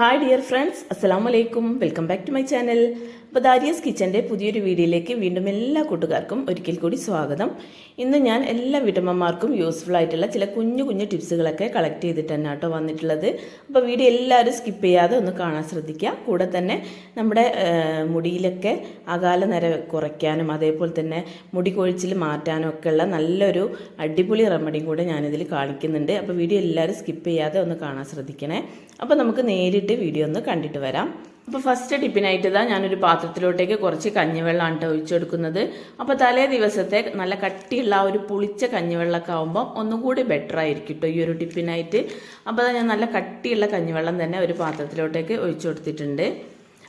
Hi dear friends അസ്സാം വലൈക്കും welcome back to my channel അപ്പോൾ ദാരിയസ് കിച്ചന്റെ പുതിയൊരു വീഡിയോയിലേക്ക് വീണ്ടും എല്ലാ കൂട്ടുകാർക്കും ഒരിക്കൽ കൂടി സ്വാഗതം. ഇന്ന് ഞാൻ എല്ലാ വീട്ടമ്മമാർക്കും യൂസ്ഫുൾ ആയിട്ടുള്ള ചില കുഞ്ഞു കുഞ്ഞു ടിപ്സുകളൊക്കെ കളക്ട് ചെയ്തിട്ട് തന്നെ കേട്ടോ വന്നിട്ടുള്ളത്. അപ്പോൾ വീഡിയോ എല്ലാവരും സ്കിപ്പ് ചെയ്യാതെ ഒന്ന് കാണാൻ ശ്രദ്ധിക്കുക. കൂടെ തന്നെ നമ്മുടെ മുടിയിലൊക്കെ അകാല നിര കുറയ്ക്കാനും അതേപോലെ തന്നെ മുടി കൊഴിച്ചിൽ മാറ്റാനും ഒക്കെ ഉള്ള നല്ലൊരു അടിപൊളി റെമഡിയും കൂടെ ഞാനിതിൽ കാണിക്കുന്നുണ്ട്. അപ്പോൾ വീഡിയോ എല്ലാവരും സ്കിപ്പ് ചെയ്യാതെ ഒന്ന് കാണാൻ ശ്രദ്ധിക്കണേ. അപ്പോൾ നമുക്ക് നേരിട്ട് വീഡിയോ ഒന്ന് കണ്ടിട്ട് വരാം. അപ്പോൾ ഫസ്റ്റ് ടിപ്പിനായിട്ട് ഇതാ ഞാനൊരു പാത്രത്തിലോട്ടേക്ക് കുറച്ച് കഞ്ഞിവെള്ളമാണ് ഒഴിച്ചു കൊടുക്കുന്നത് അപ്പോൾ തലേ ദിവസത്തെ നല്ല കട്ടിയുള്ള ആ ഒരു പുളിച്ച കഞ്ഞിവെള്ളമൊക്കെ ആകുമ്പോൾ ഒന്നും കൂടി ബെറ്റർ ആയിരിക്കും കേട്ടോ ഈ ഒരു ടിപ്പിനായിട്ട് അപ്പോൾ ഞാൻ നല്ല കട്ടിയുള്ള കഞ്ഞിവെള്ളം തന്നെ ഒരു പാത്രത്തിലോട്ടേക്ക് ഒഴിച്ചു കൊടുത്തിട്ടുണ്ട്.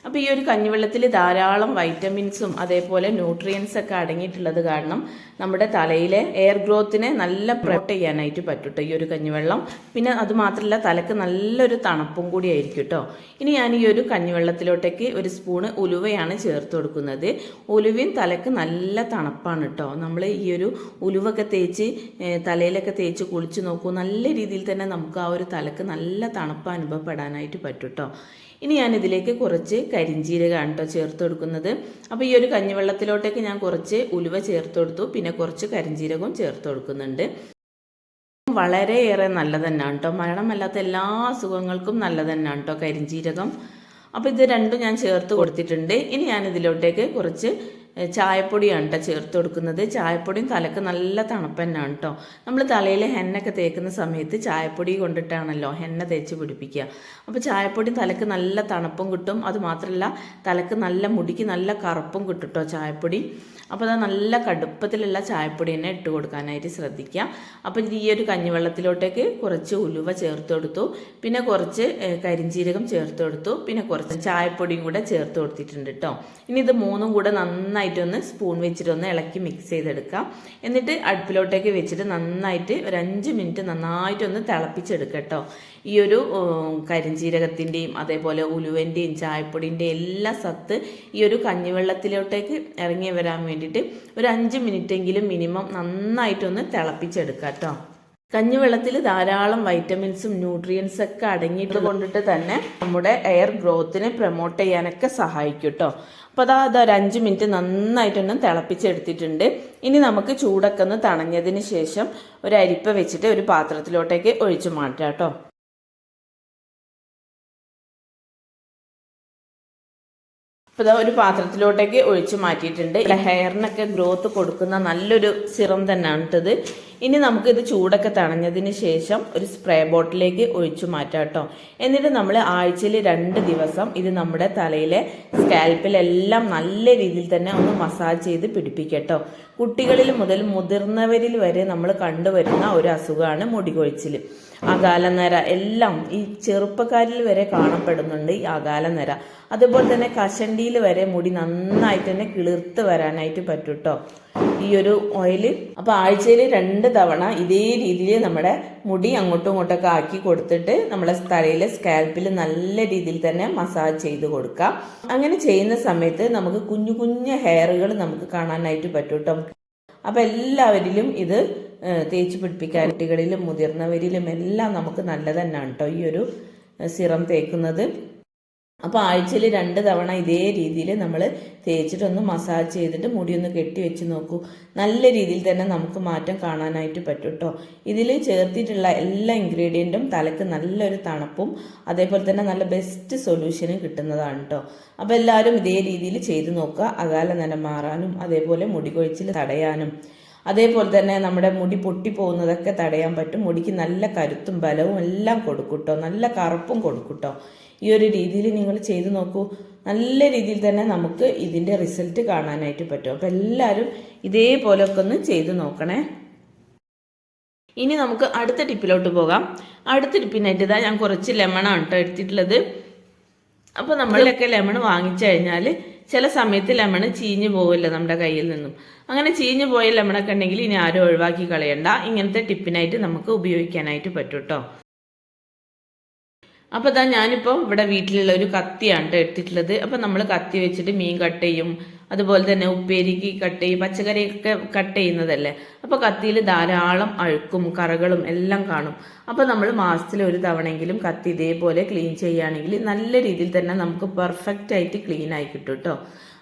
അപ്പോൾ ഈ ഒരു കഞ്ഞിവെള്ളത്തിൽ ധാരാളം വൈറ്റമിൻസും അതേപോലെ ന്യൂട്രിയൻസ് ഒക്കെ അടങ്ങിയിട്ടുള്ളത് കാരണം നമ്മുടെ തലയിലെ എയർ ഗ്രോത്തിനെ നല്ല പ്രൊട്ടക്ട് ചെയ്യാനായിട്ട് പറ്റൂട്ടോ ഈ ഒരു കഞ്ഞിവെള്ളം. പിന്നെ അത് മാത്രമല്ല തലക്ക് നല്ലൊരു തണുപ്പും കൂടി ആയിരിക്കും കേട്ടോ ഇനി ഞാൻ ഈ ഒരു കഞ്ഞിവെള്ളത്തിലോട്ടേക്ക് ഒരു സ്പൂണ് ഉലുവയാണ് ചേർത്ത് കൊടുക്കുന്നത്. ഉലുവയും തലക്ക് നല്ല തണുപ്പാണ് കേട്ടോ നമ്മൾ ഈ ഒരു ഉലുവൊക്കെ തേച്ച് തലയിലൊക്കെ തേച്ച് കുളിച്ച് നോക്കൂ. നല്ല രീതിയിൽ തന്നെ നമുക്ക് ആ ഒരു തലക്ക് നല്ല തണുപ്പ് അനുഭവപ്പെടാനായിട്ട് പറ്റൂട്ടോ ഇനി ഞാൻ ഇതിലേക്ക് കുറച്ച് കരിഞ്ചീരകമാണ് കേട്ടോ ചേർത്ത് കൊടുക്കുന്നത്. അപ്പോൾ ഈ ഒരു കഞ്ഞിവെള്ളത്തിലോട്ടേക്ക് ഞാൻ കുറച്ച് ഉലുവ ചേർത്ത് കൊടുത്തു. പിന്നെ കുറച്ച് കരിഞ്ചീരകവും ചേർത്ത് കൊടുക്കുന്നുണ്ട്. വളരെയേറെ നല്ലത് തന്നെയാണ് കേട്ടോ മരണമല്ലാത്ത എല്ലാ അസുഖങ്ങൾക്കും നല്ലത് തന്നെയാണ് കേട്ടോ കരിഞ്ചീരകം. അപ്പോൾ ഇത് രണ്ടും ഞാൻ ചേർത്ത് കൊടുത്തിട്ടുണ്ട്. ഇനി ഞാൻ ഇതിലോട്ടേക്ക് കുറച്ച് ചായപ്പൊടിയാണ് കേട്ടോ ചേർത്ത് കൊടുക്കുന്നത്. ചായപ്പൊടിയും തലക്ക് നല്ല തണുപ്പ് തന്നെയാണ് കേട്ടോ നമ്മൾ തലയിൽ ഹെന്നൊക്കെ തേക്കുന്ന സമയത്ത് ചായപ്പൊടി കൊണ്ടിട്ടാണല്ലോ ഹെന്ന തേച്ച് പിടിപ്പിക്കുക. അപ്പോൾ ചായപ്പൊടി തലക്ക് നല്ല തണുപ്പും കിട്ടും. അതുമാത്രമല്ല തലക്ക് നല്ല മുടിക്ക് നല്ല കറുപ്പും കിട്ടും കേട്ടോ ചായപ്പൊടി. അപ്പോൾ അത് നല്ല കടുപ്പത്തിലുള്ള ചായപ്പൊടി തന്നെ ഇട്ട് കൊടുക്കാനായിട്ട് ശ്രദ്ധിക്കുക. അപ്പോൾ ഈ ഒരു കഞ്ഞിവെള്ളത്തിലോട്ടേക്ക് കുറച്ച് ഉലുവ ചേർത്ത് കൊടുത്തു. പിന്നെ കുറച്ച് കരിഞ്ചീരകം ചേർത്ത് കൊടുത്തു. പിന്നെ കുറച്ച് ചായപ്പൊടിയും കൂടെ ചേർത്ത് കൊടുത്തിട്ടുണ്ട് കേട്ടോ ഇനി ഇത് മൂന്നും കൂടെ നന്നായിട്ടൊന്ന് സ്പൂൺ വെച്ചിട്ടൊന്ന് ഇളക്കി മിക്സ് ചെയ്തെടുക്കാം എന്നിട്ട് അടുപ്പിലോട്ടേക്ക് വെച്ചിട്ട് നന്നായിട്ട് ഒരു അഞ്ച് മിനിറ്റ് നന്നായിട്ടൊന്ന് തിളപ്പിച്ചെടുക്കാം കേട്ടോ ഈ ഒരു കരിഞ്ചീരകത്തിന്റെയും അതേപോലെ ഉലുവന്റെയും ചായപ്പൊടിന്റെയും എല്ലാ സത്ത് ഈ ഒരു കഞ്ഞിവെള്ളത്തിലോട്ടേക്ക് ഇറങ്ങി വരാൻ വേണ്ടിയിട്ട് ഒരു അഞ്ച് മിനിറ്റെങ്കിലും മിനിമം നന്നായിട്ടൊന്ന് തിളപ്പിച്ചെടുക്കുക കേട്ടോ കഞ്ഞിവെള്ളത്തിൽ ധാരാളം വൈറ്റമിൻസും ന്യൂട്രിയൻസ് ഒക്കെ അടങ്ങിയിട്ട് കൊണ്ടിട്ട് തന്നെ നമ്മുടെ എയർ ഗ്രോത്തിനെ പ്രൊമോട്ട് ചെയ്യാനൊക്കെ സഹായിക്കും കേട്ടോ അപ്പോൾ അതാ അത് ഒരു അഞ്ച് മിനിറ്റ് നന്നായിട്ടൊന്ന് തിളപ്പിച്ചെടുത്തിട്ടുണ്ട്. ഇനി നമുക്ക് ചൂടൊക്കെ ഒന്ന് തണഞ്ഞതിന് ശേഷം ഒരു അരിപ്പ വെച്ചിട്ട് ഒരു പാത്രത്തിലോട്ടേക്ക് ഒഴിച്ചു മാറ്റാം കേട്ടോ അപ്പോൾ ഇതാ ഒരു പാത്രത്തിലോട്ടേക്ക് ഒഴിച്ച് മാറ്റിയിട്ടുണ്ട്. ഹെയറിനൊക്കെ ഗ്രോത്ത് കൊടുക്കുന്ന നല്ലൊരു സിറം തന്നെയാണ് ഇട്ടത് ഇനി നമുക്കിത് ചൂടൊക്കെ തണഞ്ഞതിന് ശേഷം ഒരു സ്പ്രേ ബോട്ടിലേക്ക് ഒഴിച്ചു മാറ്റാം കേട്ടോ എന്നിട്ട് നമ്മൾ ആഴ്ചയിൽ രണ്ട് ദിവസം ഇത് നമ്മുടെ തലയിലെ സ്കാൽപ്പിലെല്ലാം നല്ല രീതിയിൽ തന്നെ ഒന്ന് മസാജ് ചെയ്ത് പിടിപ്പിക്കട്ടോ കുട്ടികളിൽ മുതൽ മുതിർന്നവരിൽ വരെ നമ്മൾ കണ്ടുവരുന്ന ഒരു അസുഖമാണ് മുടി കൊഴിച്ചിൽ അകാലനര എല്ലാം ഈ ചെറുപ്പക്കാരിൽ വരെ കാണപ്പെടുന്നുണ്ട് ഈ അകാലനര. അതുപോലെ തന്നെ കഷണ്ടിയിൽ വരെ മുടി നന്നായിട്ട് തന്നെ കിളിർത്ത് വരാനായിട്ട് പറ്റും കേട്ടോ ഈ ഒരു ഓയിൽ അപ്പോൾ ആഴ്ചയിൽ രണ്ട് തവണ ഇതേ രീതിയിൽ നമ്മുടെ മുടി അങ്ങോട്ടും ഇങ്ങോട്ടൊക്കെ ആക്കി കൊടുത്തിട്ട് നമ്മളെ തലയിലെ സ്കാൽപ്പിൽ നല്ല രീതിയിൽ തന്നെ മസാജ് ചെയ്ത് കൊടുക്കാം. അങ്ങനെ ചെയ്യുന്ന സമയത്ത് നമുക്ക് കുഞ്ഞു കുഞ്ഞു ഹെയറുകൾ നമുക്ക് കാണാനായിട്ട് പറ്റും കേട്ടോ അപ്പോൾ എല്ലാവരിലും ഇത് തേച്ച് പിടിപ്പിക്കാൻ കുട്ടികളിലും മുതിർന്നവരിലും എല്ലാം നമുക്ക് നല്ലത് തന്നെയാണ് കേട്ടോ ഈ ഒരു സിറം തേക്കുന്നത്. അപ്പോൾ ആഴ്ചയിൽ രണ്ട് തവണ ഇതേ രീതിയിൽ നമ്മൾ തേച്ചിട്ടൊന്ന് മസാജ് ചെയ്തിട്ട് മുടിയൊന്ന് കെട്ടി വെച്ച് നോക്കൂ. നല്ല രീതിയിൽ തന്നെ നമുക്ക് മാറ്റം കാണാനായിട്ട് പറ്റും കേട്ടോ ഇതിൽ ചേർത്തിട്ടുള്ള എല്ലാ ഇൻഗ്രീഡിയന്റും തലക്ക് നല്ലൊരു തണുപ്പും അതേപോലെ തന്നെ നല്ല ബെസ്റ്റ് സൊല്യൂഷനും കിട്ടുന്നതാണ് കേട്ടോ അപ്പോൾ എല്ലാവരും ഇതേ രീതിയിൽ ചെയ്ത് നോക്കുക. അകാല നനം മാറാനും അതേപോലെ മുടി കൊഴിച്ചിൽ തടയാനും. അതേപോലെ തന്നെ നമ്മുടെ മുടി പൊട്ടിപ്പോകുന്നതൊക്കെ തടയാൻ പറ്റും. മുടിക്ക് നല്ല കരുത്തും ബലവും എല്ലാം കൊടുക്കൂട്ടോ നല്ല കറുപ്പും കൊടുക്കൂട്ടോ ഈ ഒരു രീതിയിൽ നിങ്ങൾ ചെയ്തു നോക്കൂ. നല്ല രീതിയിൽ തന്നെ നമുക്ക് ഇതിന്റെ റിസൾട്ട് കാണാനായിട്ട് പറ്റും. അപ്പോൾ എല്ലാവരും ഇതേപോലെയൊക്കെ ഒന്ന് ചെയ്തു നോക്കണേ. ഇനി നമുക്ക് അടുത്ത ടിപ്പിലോട്ട് പോകാം. അടുത്ത ടിപ്പിനായിട്ട് ഇതാ ഞാൻ കുറച്ച് ലെമണാണ് കേട്ടോ എടുത്തിട്ടുള്ളത്. അപ്പോൾ നമ്മളിലൊക്കെ ലെമൺ വാങ്ങിച്ചു കഴിഞ്ഞാൽ ചില സമയത്ത് ലെമൺ ചീഞ്ഞു പോകില്ല നമ്മുടെ കയ്യിൽ നിന്നും. അങ്ങനെ ചീഞ്ഞു പോയ ലെമണൊക്കെ ഉണ്ടെങ്കിൽ ഇനി ആരും ഒഴിവാക്കി കളയണ്ട. ഇങ്ങനത്തെ ടിപ്പിനായിട്ട് നമുക്ക് ഉപയോഗിക്കാനായിട്ട് പറ്റും കേട്ടോ അപ്പോൾ ഇതാ ഞാനിപ്പോൾ ഇവിടെ വീട്ടിലുള്ള ഒരു കത്തിയാണ് ട്ടോ എടുത്തിട്ടുള്ളത്. അപ്പോൾ നമ്മൾ കത്തി വെച്ചിട്ട് മീൻ കട്ട് ചെയ്യും. അതുപോലെ തന്നെ ഉപ്പേരിക്ക് കട്ട് ചെയ്യും പച്ചക്കറിയൊക്കെ കട്ട് ചെയ്യുന്നതല്ലേ? അപ്പോൾ കത്തിയിൽ ധാരാളം അഴുക്കും കറകളും എല്ലാം കാണും. അപ്പോൾ നമ്മൾ മാസത്തിൽ ഒരു തവണയെങ്കിലും കത്തി ഇതേപോലെ ക്ലീൻ ചെയ്യുകയാണെങ്കിൽ നല്ല രീതിയിൽ തന്നെ നമുക്ക് പെർഫെക്റ്റ് ആയിട്ട് ക്ലീൻ ആയി കിട്ടും കേട്ടോ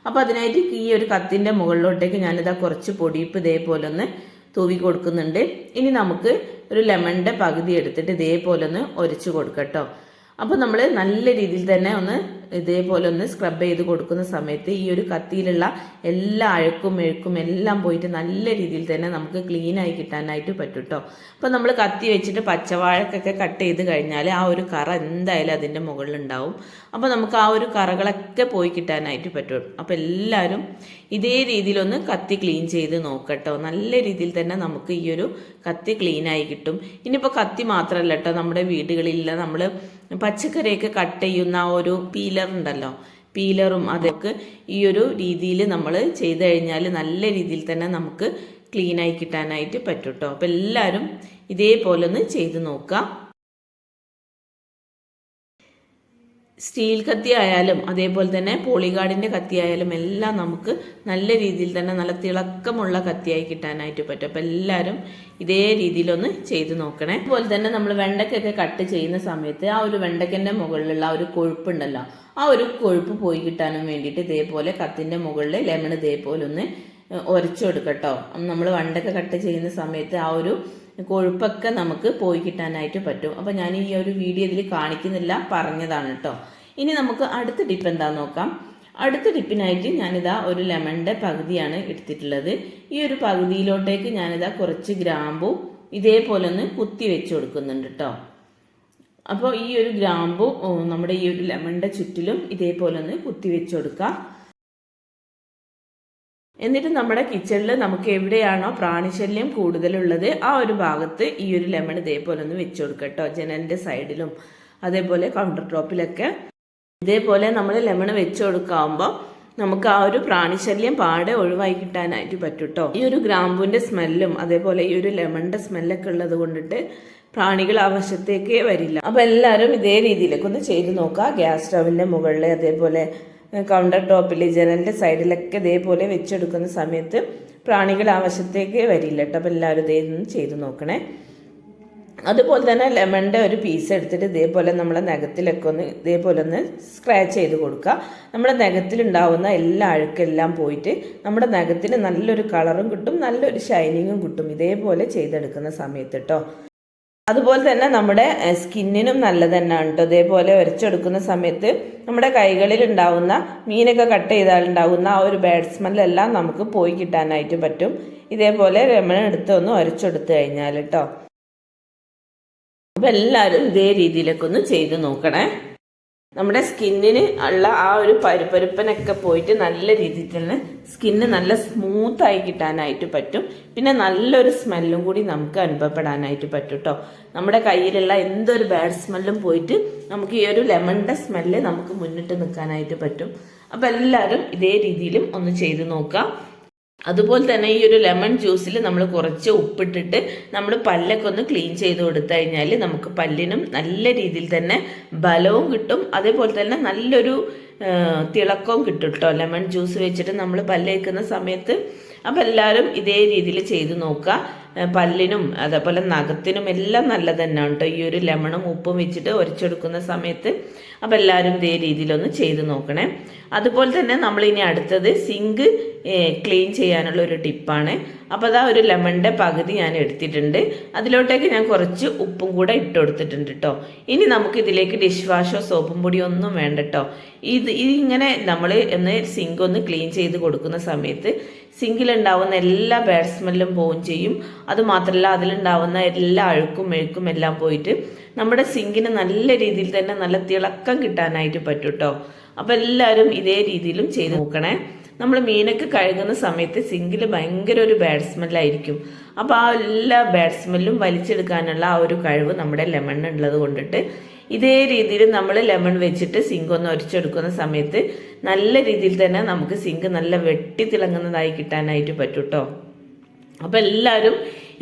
അപ്പോൾ അതിനായിട്ട് ഈ ഒരു കത്തിന്റെ മുകളിലോട്ടേക്ക് ഞാനിതാ കുറച്ച് പൊടിയിപ്പ് ഇതേപോലെ ഒന്ന് തൂവി കൊടുക്കുന്നുണ്ട്. ഇനി നമുക്ക് ഒരു ലെമണിന്റെ പകുതി എടുത്തിട്ട് ഇതേപോലെ ഒന്ന് ഒരച്ച് കൊടുക്കട്ടോ അപ്പോൾ നമ്മൾ നല്ല രീതിയിൽ തന്നെ ഒന്ന് ഇതേപോലെ ഒന്ന് സ്ക്രബ് ചെയ്ത് കൊടുക്കുന്ന സമയത്ത് ഈ ഒരു കത്തിയിലുള്ള എല്ലാ അഴുക്കും മെഴുക്കും എല്ലാം പോയിട്ട് നല്ല രീതിയിൽ തന്നെ നമുക്ക് ക്ലീനായി കിട്ടാനായിട്ട് പറ്റും കേട്ടോ അപ്പോൾ നമ്മൾ കത്തി വെച്ചിട്ട് പച്ചവാഴക്കൊക്കെ കട്ട് ചെയ്ത് കഴിഞ്ഞാൽ ആ ഒരു കറ എന്തായാലും അതിന്റെ മുകളിൽ ഉണ്ടാവും അപ്പോൾ നമുക്ക് ആ ഒരു കറകളൊക്കെ പോയി കിട്ടാനായിട്ട് പറ്റും. അപ്പോൾ എല്ലാവരും ഇതേ രീതിയിലൊന്ന് കത്തി ക്ലീൻ ചെയ്ത് നോക്കട്ടോ നല്ല രീതിയിൽ തന്നെ നമുക്ക് ഈ ഒരു കത്തി ക്ലീനായി കിട്ടും. ഇനിയിപ്പോൾ കത്തി മാത്രമല്ല കേട്ടോ നമ്മുടെ വീടുകളിൽ നമ്മൾ പച്ചക്കറിയൊക്കെ കട്ട് ചെയ്യുന്ന ഒരു ഒരു ഉണ്ടല്ലോ പീലറും അതൊക്കെ ഈ ഒരു രീതിയിൽ നമ്മൾ ചെയ്ത് കഴിഞ്ഞാൽ നല്ല രീതിയിൽ തന്നെ നമുക്ക് ക്ലീനായി കിട്ടാനായിട്ട് പറ്റും കേട്ടോ അപ്പോൾ എല്ലാവരും ഇതേപോലെ ഒന്ന് ചെയ്ത് നോക്കുക സ്റ്റീൽ കത്തി ആയാലും അതേപോലെ തന്നെ പോളിഗാർഡിന്റെ കത്തി ആയാലും എല്ലാം നമുക്ക് നല്ല രീതിയിൽ തന്നെ നല്ല തിളക്കമുള്ള കത്തിയായി കിട്ടാനായിട്ട് പറ്റും. അപ്പോൾ എല്ലാവരും ഇതേ രീതിയിലൊന്ന് ചെയ്ത് നോക്കണേ. അതുപോലെ തന്നെ നമ്മൾ വെണ്ടയ്ക്കൊക്കെ കട്ട് ചെയ്യുന്ന സമയത്ത് ആ ഒരു വെണ്ടയ്ക്കന്റെ മുകളിലുള്ള ആ ഒരു കൊഴുപ്പുണ്ടല്ലോ ആ ഒരു കൊഴുപ്പ് പോയി കിട്ടാനും വേണ്ടിയിട്ട് ഇതേപോലെ കത്തിന്റെ മുകളിൽ ലെമൺ ഇതേപോലെ ഒന്ന് ഉരച്ചു കൊടുക്കട്ടോ നമ്മൾ വണ്ടൊക്കെ കട്ട് ചെയ്യുന്ന സമയത്ത് ആ ഒരു കൊഴുപ്പൊക്കെ നമുക്ക് പോയി കിട്ടാനായിട്ട് പറ്റും. അപ്പോൾ ഞാൻ ഈ ഒരു വീഡിയോ ഇതിൽ കാണിക്കുന്നില്ല പറഞ്ഞതാണ് കേട്ടോ. ഇനി നമുക്ക് അടുത്ത ടിപ്പ് എന്താ നോക്കാം. അടുത്ത ടിപ്പിനായിട്ട് ഞാനിതാ ഒരു ലെമണിന്റെ പകുതിയാണ് എടുത്തിട്ടുള്ളത്. ഈ ഒരു പകുതിയിലോട്ടേക്ക് ഞാനിതാ കുറച്ച് ഗ്രാമ്പു ഇതേപോലെ ഒന്ന് കുത്തി വെച്ച് കൊടുക്കുന്നുണ്ട് കേട്ടോ. അപ്പോൾ ഈ ഒരു ഗ്രാമ്പു നമ്മുടെ ഈ ഒരു ലെമണിന്റെ ചുറ്റിലും ഇതേപോലെ ഒന്ന് കുത്തി വെച്ച് കൊടുക്കാം. എന്നിട്ട് നമ്മുടെ കിച്ചണിൽ നമുക്ക് എവിടെയാണോ പ്രാണിശല്യം കൂടുതലുള്ളത് ആ ഒരു ഭാഗത്ത് ഈ ഒരു ലെമൺ ഇതേപോലെ ഒന്ന് വെച്ച് കൊടുക്കട്ടോ ജനലിന്റെ സൈഡിലും അതേപോലെ കൗണ്ടർ ടോപ്പിലൊക്കെ ഇതേപോലെ നമ്മൾ ലെമൺ വെച്ച് കൊടുക്കാവുമ്പോൾ നമുക്ക് ആ ഒരു പ്രാണിശല്യം പാടെ ഒഴിവായി കിട്ടാനായിട്ട് പറ്റും കേട്ടോ ഈ ഒരു ഗ്രാമ്പുവിന്റെ സ്മെല്ലും അതേപോലെ ഈ ഒരു ലെമണിന്റെ സ്മെല്ലൊക്കെ ഉള്ളത് കൊണ്ടിട്ട് പ്രാണികൾ ആ വശത്തേക്കേ വരില്ല. അപ്പോൾ എല്ലാവരും ഇതേ രീതിയിലേക്കൊന്ന് ചെയ്ത് നോക്കുക ഗ്യാസ് സ്റ്റവിന്റെ മുകളിൽ അതേപോലെ കൗണ്ടർ ടോപ്പിൽ ജനലിന്റെ സൈഡിലൊക്കെ ഇതേപോലെ വെച്ചെടുക്കുന്ന സമയത്ത് പ്രാണികൾ ആവശ്യത്തേക്ക് വരില്ല കേട്ടോ അപ്പോൾ എല്ലാവരും ഇതേ ചെയ്ത് നോക്കണേ. അതുപോലെ തന്നെ ലെമണിന്റെ ഒരു പീസ് എടുത്തിട്ട് ഇതേപോലെ നമ്മളെ നഖത്തിലൊക്കെ ഒന്ന് ഇതേപോലെ ഒന്ന് സ്ക്രാച്ച് ചെയ്ത് കൊടുക്കുക. നമ്മുടെ നഖത്തിലുണ്ടാവുന്ന എല്ലാ അഴുക്കെല്ലാം പോയിട്ട് നമ്മുടെ നഖത്തിന് നല്ലൊരു കളറും കിട്ടും നല്ലൊരു ഷൈനിങ്ങും കിട്ടും ഇതേപോലെ ചെയ്തെടുക്കുന്ന സമയത്ത് കേട്ടോ അതുപോലെ തന്നെ നമ്മുടെ സ്കിന്നിനും നല്ലത് തന്നെയാണ് കേട്ടോ. ഇതേപോലെ ഉരച്ചെടുക്കുന്ന സമയത്ത് നമ്മുടെ കൈകളിൽ ഉണ്ടാവുന്ന മീനൊക്കെ കട്ട് ചെയ്താൽ ഉണ്ടാകുന്ന ആ ഒരു ബാഡ് സ്മെല്ലെല്ലാം നമുക്ക് പോയി കിട്ടാനായിട്ട് പറ്റും. ഇതേപോലെ രമണ എടുത്ത് ഒന്ന് ഉരച്ചെടുത്ത് കഴിഞ്ഞാൽ കേട്ടോ. അപ്പം എല്ലാവരും ഇതേ രീതിയിലൊക്കെ ഒന്ന് ചെയ്ത് നോക്കണേ. നമ്മുടെ സ്കിന്നിന് ഉള്ള ആ ഒരു പരുപ്പരുപ്പനൊക്കെ പോയിട്ട് നല്ല രീതിയിൽ തന്നെ സ്കിന്ന് നല്ല സ്മൂത്തായി കിട്ടാനായിട്ട് പറ്റും. പിന്നെ നല്ലൊരു സ്മെല്ലും കൂടി നമുക്ക് അനുഭവപ്പെടാനായിട്ട് പറ്റും കേട്ടോ നമ്മുടെ കയ്യിലുള്ള എന്തൊരു ബാഡ് സ്മെല്ലും പോയിട്ട് നമുക്ക് ഈ ഒരു ലെമണിന്റെ സ്മെല്ല് നമുക്ക് മുന്നിട്ട് നിൽക്കാനായിട്ട് പറ്റും. അപ്പം എല്ലാവരും ഇതേ രീതിയിലും ഒന്ന് ചെയ്ത് നോക്കാം. അതുപോലെ തന്നെ ഈ ഒരു ലെമൺ ജ്യൂസിൽ നമ്മൾ കുറച്ച് ഉപ്പിട്ടിട്ട് നമ്മൾ പല്ലൊക്കെ ഒന്ന് ക്ലീൻ ചെയ്ത് കൊടുത്തു കഴിഞ്ഞാൽ നമുക്ക് പല്ലിനും നല്ല രീതിയിൽ തന്നെ ബലവും കിട്ടും. അതേപോലെ തന്നെ നല്ലൊരു തിളക്കവും കിട്ടും കേട്ടോ ലെമൺ ജ്യൂസ് വെച്ചിട്ട് നമ്മൾ പല്ലേക്കുന്ന സമയത്ത് അപ്പോൾ എല്ലാവരും ഇതേ രീതിയിൽ ചെയ്ത് നോക്കുക. പല്ലിനും അതേപോലെ നഖത്തിനും എല്ലാം നല്ലത് തന്നെയാണ് കേട്ടോ ഈ ഒരു ലെമണും ഉപ്പും വെച്ചിട്ട് ഒരച്ചെടുക്കുന്ന സമയത്ത് അപ്പോൾ എല്ലാവരും ഇതേ രീതിയിലൊന്ന് ചെയ്ത് നോക്കണേ. അതുപോലെ തന്നെ നമ്മൾ ഇനി അടുത്തത് സിങ്ക് ക്ലീൻ ചെയ്യാനുള്ള ഒരു ടിപ്പാണ്. അപ്പോൾ അതാ ഒരു ലെമണിന്റെ പകുതി ഞാൻ എടുത്തിട്ടുണ്ട്. അതിലോട്ടേക്ക് ഞാൻ കുറച്ച് ഉപ്പും കൂടെ ഇട്ട് കൊടുത്തിട്ടുണ്ട് കേട്ടോ ഇനി നമുക്ക് ഇതിലേക്ക് ഡിഷ് വാഷോ സോപ്പും പൊടിയോ ഒന്നും വേണ്ട കേട്ടോ ഇത് ഇങ്ങനെ നമ്മൾ ഒന്ന് സിങ്ക് ഒന്ന് ക്ലീൻ ചെയ്ത് കൊടുക്കുന്ന സമയത്ത് സിങ്കിലുണ്ടാവുന്ന എല്ലാ ബാഡ് സ്മെല്ലും പോവുകയും ചെയ്യും. അതുമാത്രമല്ല അതിലുണ്ടാവുന്ന എല്ലാ അഴുക്കും മെഴുക്കും എല്ലാം പോയിട്ട് നമ്മുടെ സിങ്കിന് നല്ല രീതിയിൽ തന്നെ നല്ല തിളക്കം കിട്ടാനായിട്ട് പറ്റും കേട്ടോ അപ്പോൾ എല്ലാവരും ഇതേ രീതിയിലും ചെയ്ത് നോക്കണേ. നമ്മൾ മീനൊക്കെ കഴുകുന്ന സമയത്ത് സിങ്കിൽ ഭയങ്കര ഒരു ബാഡ് സ്മെല്ലായിരിക്കും അപ്പോൾ ആ എല്ലാ ബാഡ് സ്മെല്ലും വലിച്ചെടുക്കാനുള്ള ആ ഒരു കഴിവ് നമ്മുടെ ലെമൺ ഉള്ളത് കൊണ്ടിട്ട് ഇതേ രീതിയിൽ നമ്മൾ ലെമൺ വെച്ചിട്ട് സിങ്ക് ഒന്ന് ഒരിച്ചെടുക്കുന്ന സമയത്ത് നല്ല രീതിയിൽ തന്നെ നമുക്ക് സിങ്ക് നല്ല വെട്ടി തിളങ്ങുന്നതായി കിട്ടാനായിട്ട് പറ്റും കേട്ടോ അപ്പോൾ എല്ലാവരും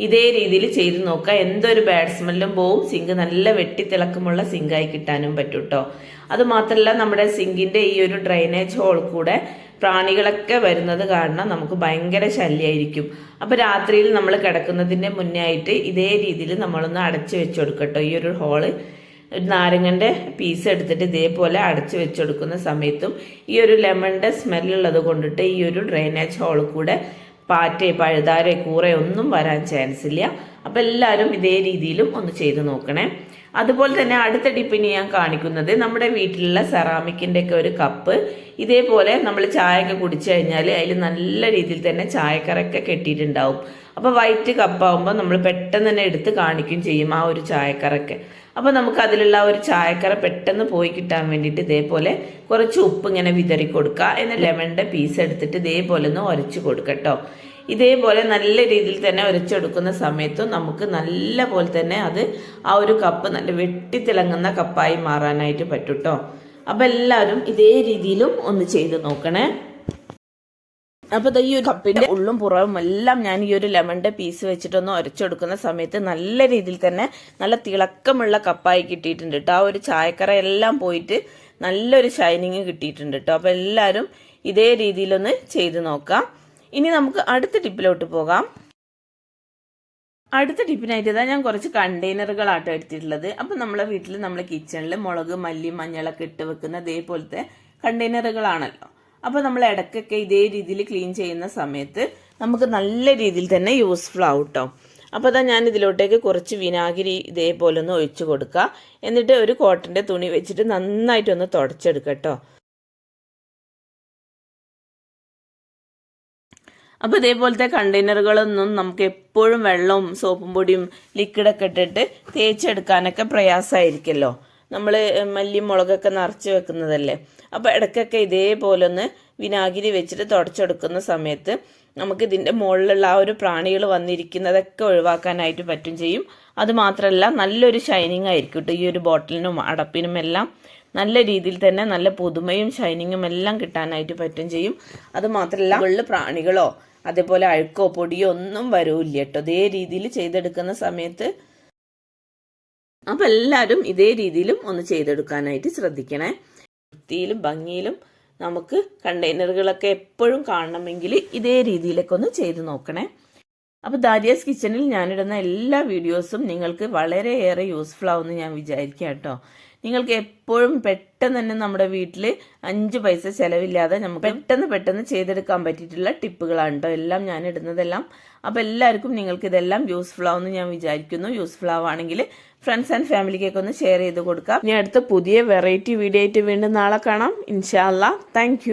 ഇതേ രീതിയിൽ ചെയ്ത് നോക്കുക. എന്തൊരു ബാഡ് സ്മെല്ലും പോവും. സിങ്ക് നല്ല വെട്ടി വെട്ടിത്തിളക്കമുള്ള സിങ്കായി കിട്ടാനും പറ്റും കേട്ടോ അത് മാത്രമല്ല നമ്മുടെ സിങ്കിന്റെ ഈ ഒരു ഡ്രൈനേജ് ഹോൾ കൂടെ പ്രാണികളൊക്കെ വരുന്നത് കാരണം നമുക്ക് ഭയങ്കര ശല്യമായിരിക്കും അപ്പോൾ രാത്രിയിൽ നമ്മൾ കിടക്കുന്നതിന്റെ മുന്നേ ആയിട്ട് ഇതേ രീതിയിൽ നമ്മളൊന്ന് അടച്ചു വെച്ചു കൊടുക്കട്ടോ. ഈ ഒരു ഹോൾ ഒരു നാരങ്ങന്റെ പീസ് എടുത്തിട്ട് ഇതേപോലെ അടച്ചു വെച്ചെടുക്കുന്ന സമയത്തും ഈ ഒരു ലെമണിന്റെ സ്മെല്ലുള്ളത് കൊണ്ടിട്ട് ഈ ഒരു ഡ്രെയിനേജ് ഹോൾ കൂടെ പാറ്റേ പഴുതാരെ കൂറെ ഒന്നും വരാൻ ചാൻസ് ഇല്ല. അപ്പോൾ എല്ലാവരും ഇതേ രീതിയിലും ഒന്ന് ചെയ്ത് നോക്കണേ. അതുപോലെ തന്നെ അടുത്ത ടിപ്പിന് ഞാൻ കാണിക്കുന്നത് നമ്മുടെ വീട്ടിലുള്ള സെറാമിക്കിന്റെ ഒക്കെ ഒരു കപ്പ് ഇതേപോലെ നമ്മൾ ചായയൊക്കെ കുടിച്ചു കഴിഞ്ഞാൽ അതിൽ നല്ല രീതിയിൽ തന്നെ ചായക്കറൊക്കെ കെട്ടിയിട്ടുണ്ടാവും. അപ്പോൾ വൈറ്റ് കപ്പാകുമ്പോൾ നമ്മൾ പെട്ടെന്ന് തന്നെ എടുത്ത് കാണിക്കും ചെയ്യും ആ ഒരു ചായക്കറൊക്കെ. അപ്പോൾ നമുക്ക് അതിലുള്ള ഒരു ചായക്കറ പെട്ടെന്ന് പോയി കിട്ടാൻ വേണ്ടിയിട്ട് ഇതേപോലെ കുറച്ച് ഉപ്പ് ഇങ്ങനെ വിതറി കൊടുക്കുക. എന്ന ലെമണിന്റെ പീസ് എടുത്തിട്ട് ഇതേപോലെ ഒന്ന് ഉരച്ച് കൊടുക്കട്ടോ ഇതേപോലെ നല്ല രീതിയിൽ തന്നെ ഉരച്ചെടുക്കുന്ന സമയത്തും നമുക്ക് നല്ല പോലെ തന്നെ അത് ആ ഒരു കപ്പ് നല്ല വെട്ടിത്തിളങ്ങുന്ന കപ്പായി മാറാനായിട്ട് പറ്റും കേട്ടോ. അപ്പം എല്ലാവരും ഇതേ രീതിയിലും ഒന്ന് ചെയ്ത് നോക്കണേ. അപ്പോൾ ഈ ഒരു കപ്പിന്റെ ഉള്ളും പുറവും എല്ലാം ഞാൻ ഈ ഒരു ലെമണിന്റെ പീസ് വെച്ചിട്ടൊന്ന് ഉരച്ചെടുക്കുന്ന സമയത്ത് നല്ല രീതിയിൽ തന്നെ നല്ല തിളക്കമുള്ള കപ്പായി കിട്ടിയിട്ടുണ്ട് കേട്ടോ ആ ഒരു ചായക്കറ എല്ലാം പോയിട്ട് നല്ലൊരു ഷൈനിങ് കിട്ടിയിട്ടുണ്ട് കേട്ടോ അപ്പോൾ എല്ലാവരും ഇതേ രീതിയിലൊന്ന് ചെയ്ത് നോക്കാം. ഇനി നമുക്ക് അടുത്ത ടിപ്പിലോട്ട് പോകാം. അടുത്ത ടിപ്പിനായിട്ട് ഇതാ ഞാൻ കുറച്ച് കണ്ടെയ്നറുകളാട്ടോ എടുത്തിട്ടുള്ളത്. അപ്പം നമ്മളെ വീട്ടിൽ നമ്മളെ കിച്ചണിൽ മുളക് മല്ലി മഞ്ഞളൊക്കെ ഇട്ട് വെക്കുന്ന ഇതേപോലത്തെ കണ്ടെയ്നറുകളാണല്ലോ. അപ്പോൾ നമ്മൾ ഇടയ്ക്കൊക്കെ ഇതേ രീതിയിൽ ക്ലീൻ ചെയ്യുന്ന സമയത്ത് നമുക്ക് നല്ല രീതിയിൽ തന്നെ യൂസ്ഫുൾ ആവും കേട്ടോ അപ്പോൾ അതാ ഞാൻ ഇതിലോട്ടേക്ക് കുറച്ച് വിനാഗിരി ഇതേപോലെ ഒന്ന് ഒഴിച്ചു കൊടുക്കുക എന്നിട്ട് ഒരു കോട്ടന്റെ തുണി വെച്ചിട്ട് നന്നായിട്ടൊന്ന് തുടച്ചെടുക്കുക കേട്ടോ അപ്പോൾ ഇതേപോലത്തെ കണ്ടെയ്നറുകളൊന്നും നമുക്ക് എപ്പോഴും വെള്ളവും സോപ്പും പൊടിയും ലിക്വിഡൊക്കെ ഇട്ടിട്ട് തേച്ചെടുക്കാനൊക്കെ പ്രയാസമായിരിക്കുമല്ലോ നമ്മൾ മല്ലി മുളകൊക്കെ നിറച്ച് വെക്കുന്നതല്ലേ? അപ്പോൾ ഇടയ്ക്കൊക്കെ ഇതേപോലെ ഒന്ന് വിനാഗിരി വെച്ചിട്ട് തുടച്ചെടുക്കുന്ന സമയത്ത് നമുക്ക് ഇതിന്റെ മുകളിലുള്ള ആ ഒരു പ്രാണികൾ വന്നിരിക്കുന്നതൊക്കെ ഒഴിവാക്കാനായിട്ട് പറ്റും ചെയ്യും. അതുമാത്രമല്ല നല്ലൊരു ഷൈനിങ് ആയിരിക്കും കേട്ടോ ഈ ഒരു ബോട്ടിലിനും അടപ്പിനും എല്ലാം നല്ല രീതിയിൽ തന്നെ നല്ല പുതുമയും ഷൈനിങ്ങും എല്ലാം കിട്ടാനായിട്ട് പറ്റും ചെയ്യും. അതുമാത്രമല്ല മുകളിൽ പ്രാണികളോ അതേപോലെ അഴുക്കോ പൊടിയോ ഒന്നും വരൂല്ല കേട്ടോ അതേ രീതിയിൽ ചെയ്തെടുക്കുന്ന സമയത്ത് അപ്പം എല്ലാവരും ഇതേ രീതിയിലും ഒന്ന് ചെയ്തെടുക്കാനായിട്ട് ശ്രദ്ധിക്കണേ. വൃത്തിയിലും ഭംഗിയിലും നമുക്ക് കണ്ടെയ്നറുകളൊക്കെ എപ്പോഴും കാണണമെങ്കിൽ ഇതേ രീതിയിലൊക്കെ ഒന്ന് ചെയ്ത് നോക്കണേ. അപ്പോൾ ദാരിയാസ് കിച്ചണിൽ ഞാനിടുന്ന എല്ലാ വീഡിയോസും നിങ്ങൾക്ക് വളരെയേറെ യൂസ്ഫുൾ ആവുമെന്ന് ഞാൻ വിചാരിക്കാം കേട്ടോ. നിങ്ങൾക്ക് എപ്പോഴും പെട്ടെന്ന് തന്നെ നമ്മുടെ വീട്ടിൽ അഞ്ച് പൈസ ചിലവില്ലാതെ നമുക്ക് പെട്ടെന്ന് പെട്ടെന്ന് ചെയ്തെടുക്കാൻ പറ്റിയിട്ടുള്ള ടിപ്പുകളാണ് കേട്ടോ എല്ലാം ഞാൻ ഇടുന്നതെല്ലാം അപ്പോൾ എല്ലാവർക്കും നിങ്ങൾക്ക് ഇതെല്ലാം യൂസ്ഫുൾ ആവുമെന്ന് ഞാൻ വിചാരിക്കുന്നു. യൂസ്ഫുൾ ആവുകയാണെങ്കിൽ ഫ്രണ്ട്സ് ആൻഡ് ഫാമിലിക്കൊക്കെ ഒന്ന് ഷെയർ ചെയ്ത് കൊടുക്കാം. ഇനി അടുത്ത പുതിയ വെറൈറ്റി വീഡിയോ ആയിട്ട് വീണ്ടും നാളെ കാണാം. ഇൻഷാല്ല താങ്ക്